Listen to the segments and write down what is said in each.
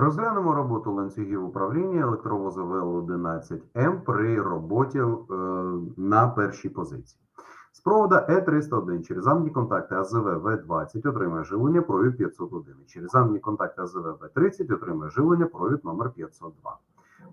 Розглянемо роботу ланцюгів управління електровозу ВЛ-11М при роботі е, на першій позиції. З провода Е301 через амні контакти АЗВ В20 отримає живлення провід 501. Через амні контакти АЗВ В30 отримає живлення провід номер 502.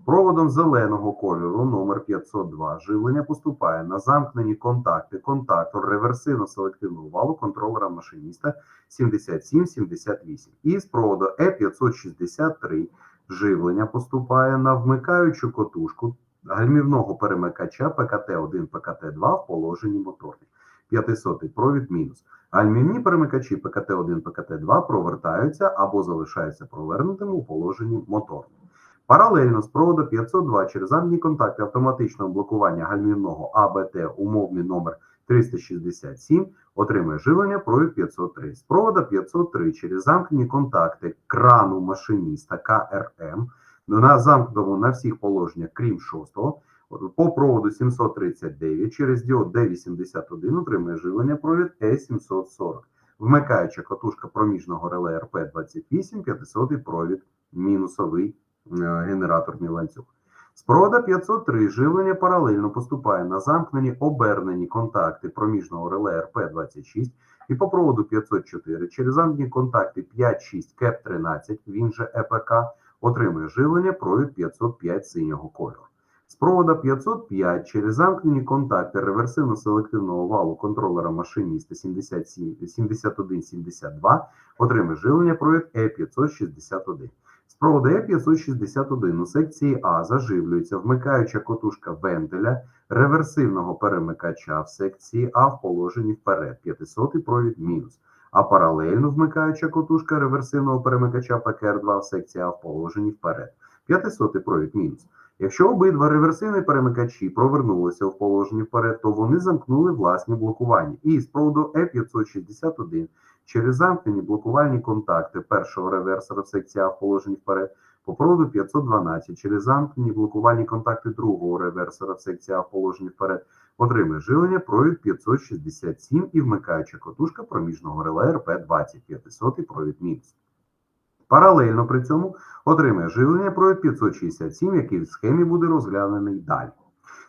Проводом зеленого кольору номер 502 живлення поступає на замкнені контакти контактор реверсивно-селективного валу контролера машиніста 7778. І з проводу Е563 живлення поступає на вмикаючу котушку гальмівного перемикача ПКТ-1, ПКТ-2 в положенні моторний. 500 провід мінус. Гальмівні перемикачі ПКТ-1, ПКТ-2 провертаються або залишаються провернутими у положенні моторним. Паралельно з проводу 502 через замні контакти автоматичного блокування гальмівного АБТ умовний номер 367 отримує живлення провід 503. З провода 503 через замкнені контакти крану машиніста КРМ на замкнутому на всіх положеннях, крім шостого, по проводу 739 через діод D81 отримує живлення провід E740. Вмикаюча катушка проміжного реле РП28, 500 провід мінусовий генераторний ланцюг. З провода 503 живлення паралельно поступає на замкнені обернені контакти проміжного реле РП26 і по проводу 504 через замкнені контакти 5-6 КЕП13, він же ЕПК, отримує живлення провід 505 синього кольору. З провода 505 через замкнені контакти реверсивно-селективного валу контролера машиніста 7172 отримує живлення провід Е561. З проводу Е561 у секції А заживлюється вмикаюча котушка вентиля реверсивного перемикача в секції А в положенні вперед 500 провід мінус а паралельно вмикаюча котушка реверсивного перемикача ПКР2 в секції А в положенні вперед. 500 провід мінус. Якщо обидва реверсивні перемикачі провернулися в положенні вперед, то вони замкнули власні блокування. І з проводу Е561 через замкнені блокувальні контакти першого реверсора в в положенні вперед, по проводу 512 через замкнені блокувальні контакти другого реверсора в в положенні вперед, отримує живлення провід 567 і вмикаюча котушка проміжного реле РП-20, 500 провід мінус. Паралельно при цьому отримує живлення провід 567, який в схемі буде розглянений далі.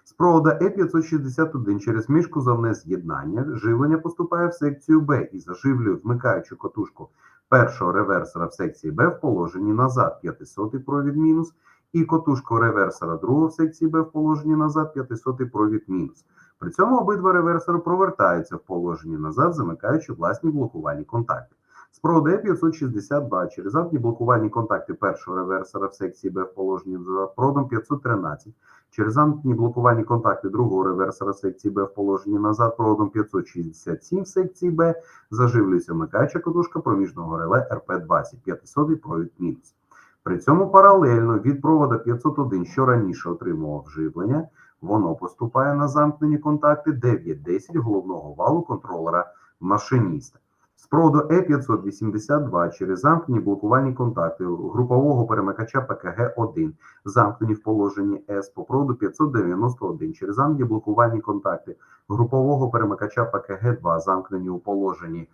З провода Е561 через міжкузовне з'єднання живлення поступає в секцію Б і заживлює вмикаючу котушку першого реверсора в секції Б в положенні назад 500 провід мінус, і котушку реверсора другого в секції Б в положенні назад 500 провід мінус. При цьому обидва реверсори провертаються в положенні назад, замикаючи власні блокувальні контакти. З проводу Е562 через замкні блокувальні контакти першого реверсора в секції Б в положенні назад, проводом 513 через замкні блокувальні контакти другого реверсора секції Б в положенні назад, проводом 567 в секції Б заживлюється вмикаюча катушка проміжного реле РП-20, 500 провід мінус. При цьому паралельно від провода 501, що раніше отримував живлення, воно поступає на замкнені контакти 9-10 головного валу контролера машиніста. З проводу Е582 через замкнені блокувальні контакти групового перемикача ПКГ-1, замкнені в положенні С по проводу 591 через замкнені блокувальні контакти групового перемикача ПКГ-2, замкнені у положенні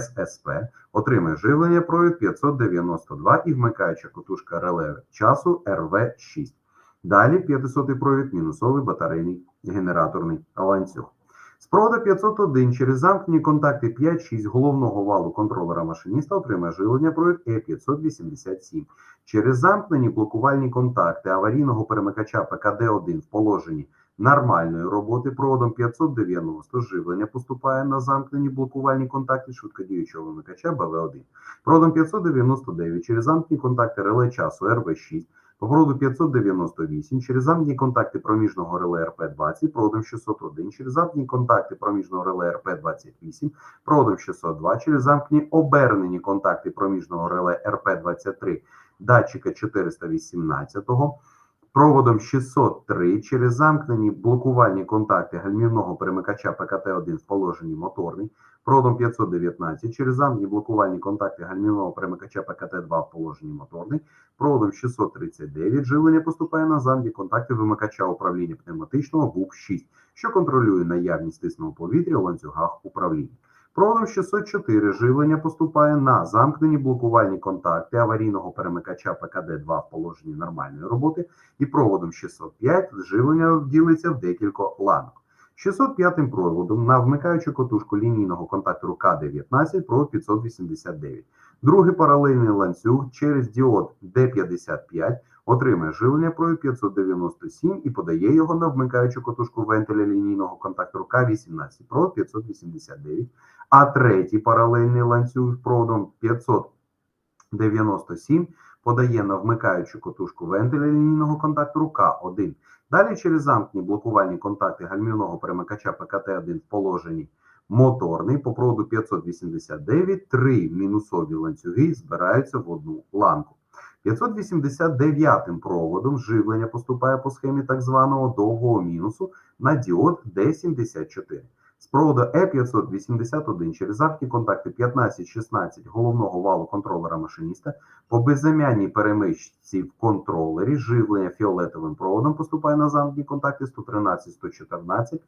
ССП, отримує живлення провід 592 і вмикаюча котушка реле часу РВ6. Далі 500 провід мінусовий батарейний генераторний ланцюг. З провода 501 через замкнені контакти 5-6 головного валу контролера машиніста отримає живлення провід Е587. Через замкнені блокувальні контакти аварійного перемикача ПКД-1 в положенні нормальної роботи проводом 590 живлення поступає на замкнені блокувальні контакти швидкодіючого вимикача БВ1. Проводом 599 через замкнені контакти реле часу РВ6 по 598 через замкнені контакти проміжного реле РП-20, проводом 601 через замкнені контакти проміжного реле РП-28, проводом 602 через замкнені обернені контакти проміжного реле РП-23, датчика 418, проводом 603 через замкнені блокувальні контакти гальмівного перемикача ПКТ-1 в положенні моторний, проводом 519 через замкнені блокувальні контакти гальмівного перемикача ПКТ-2 в положенні моторний, проводом 639 живлення поступає на замкні контакти вимикача управління пневматичного ВУК-6, що контролює наявність тисного повітря у ланцюгах управління. Проводом 604 живлення поступає на замкнені блокувальні контакти аварійного перемикача ПКД-2 в положенні нормальної роботи, і проводом 605 живлення ділиться в декілька ланок. 605 проводом на вмикаючу котушку лінійного контактору К19 провод 589. Другий паралельний ланцюг через діод D55 отримає живлення провід 597 і подає його на вмикаючу котушку вентиля лінійного контактору К18 провод 589, а третій паралельний ланцюг проводом 597 подає на вмикаючу котушку вентиля лінійного контактору К1. Далі через замкні блокувальні контакти гальмівного перемикача ПКТ-1 в положенні моторний по проводу 589 три мінусові ланцюги збираються в одну ланку. 589 проводом живлення поступає по схемі так званого довгого мінусу на діод D74. З проводу E581 через замкні контакти 15-16 головного валу контролера машиніста по беззам'янній перемичці в контролері живлення фіолетовим проводом поступає на замкні контакти 113-114 е,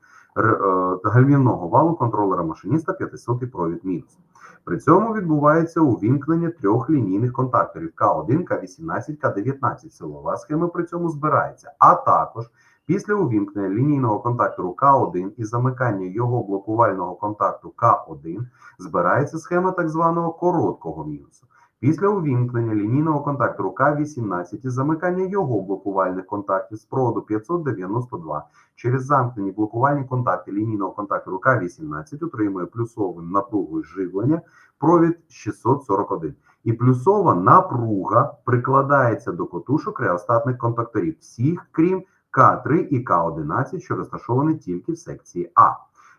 гальмівного валу контролера машиніста 500 провід мінус. При цьому відбувається увімкнення трьох лінійних контакторів К1, К18, К19. Силова схема при цьому збирається, а також Після увімкнення лінійного контактору К1 і замикання його блокувального контакту К1 збирається схема так званого короткого мінусу. Після увімкнення лінійного контактору К18 і замикання його блокувальних контактів з проводу 592 через замкнені блокувальні контакти лінійного контактору К18 отримує плюсовим напругою живлення провід 641. І плюсова напруга прикладається до котушок реостатних контакторів всіх, крім К3 і К11, що розташовані тільки в секції А.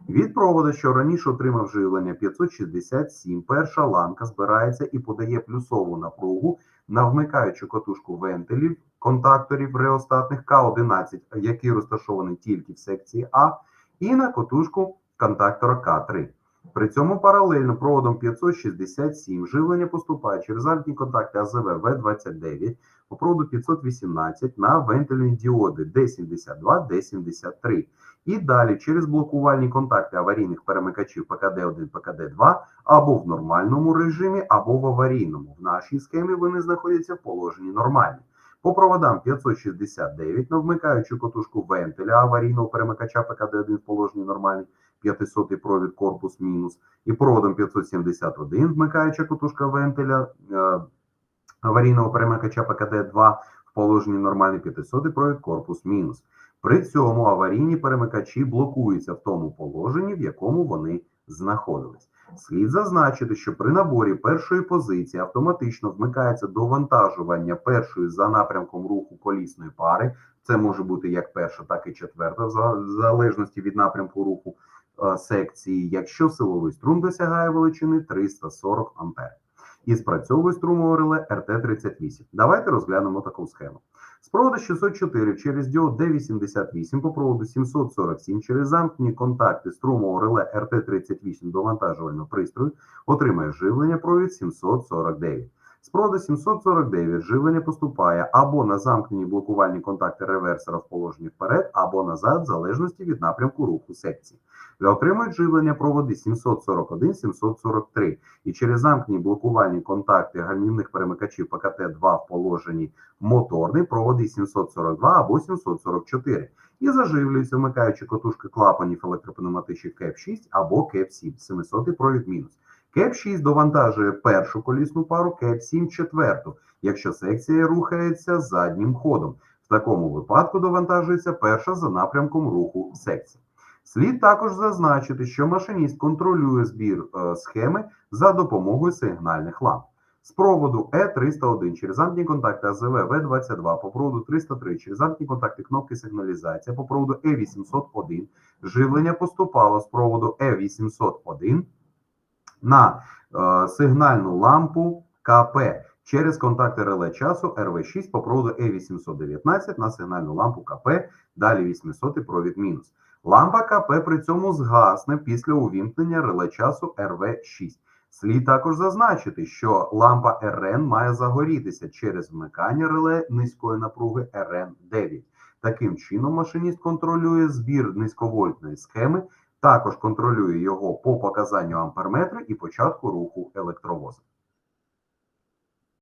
Від проводу, що раніше отримав живлення 567, перша ланка збирається і подає плюсову напругу на вмикаючу катушку вентилів контакторів реостатних К11, які розташовані тільки в секції А, і на катушку контактора К3. При цьому паралельно проводом 567 живлення поступає через замкні контакти АЗВ В29 по проводу 518 на вентильні діоди D72, D73. І далі через блокувальні контакти аварійних перемикачів ПКД1, ПКД2 або в нормальному режимі, або в аварійному. В нашій схемі вони знаходяться в положенні нормальні. По проводам 569 на вмикаючу котушку вентиля аварійного перемикача ПКД1 в положенні нормальний, 500 провід корпус мінус, і проводом 571 вмикаюча котушка вентиля е, аварійного перемикача ПКД-2 в положенні нормальний 500 провід корпус мінус. При цьому аварійні перемикачі блокуються в тому положенні, в якому вони знаходились. Слід зазначити, що при наборі першої позиції автоматично вмикається довантажування першої за напрямком руху колісної пари. Це може бути як перша, так і четверта, в залежності від напрямку руху секції, якщо силовий струм досягає величини 340 ампер. І спрацьовує струмове реле РТ-38. Давайте розглянемо таку схему. З проводу 604 через діод D88 по проводу 747 через замкнені контакти струмового реле РТ-38 до вантажувального пристрою отримає живлення провід 749. З проводу 749 живлення поступає або на замкнені блокувальні контакти реверсора в положенні вперед, або назад, в залежності від напрямку руху секції. Отримують живлення проводи 741-743 і через замкнені блокувальні контакти гальмівних перемикачів ПКТ-2 в положенні моторний проводи 742 або 744 і заживлюються, вмикаючи котушки клапанів електропневматичних КЕП-6 або КЕП-7, 700 провід мінус. КЕП-6 довантажує першу колісну пару, КЕП-7 четверту, якщо секція рухається заднім ходом. В такому випадку довантажується перша за напрямком руху секції. Слід також зазначити, що машиніст контролює збір е, схеми за допомогою сигнальних ламп. З проводу Е301 через замкні контакти АЗВ В22 по проводу 303 через замкні контакти кнопки сигналізація по проводу Е801 живлення поступало з проводу Е801 на е, сигнальну лампу КП через контакти реле часу РВ6 по проводу Е819 на сигнальну лампу КП, далі 800 провід мінус. Лампа КП при цьому згасне після увімкнення реле часу РВ6. Слід також зазначити, що лампа РН має загорітися через вмикання реле низької напруги РН9. Таким чином, машиніст контролює збір низьковольтної схеми Також контролює його по показанню амперметри і початку руху електровоза.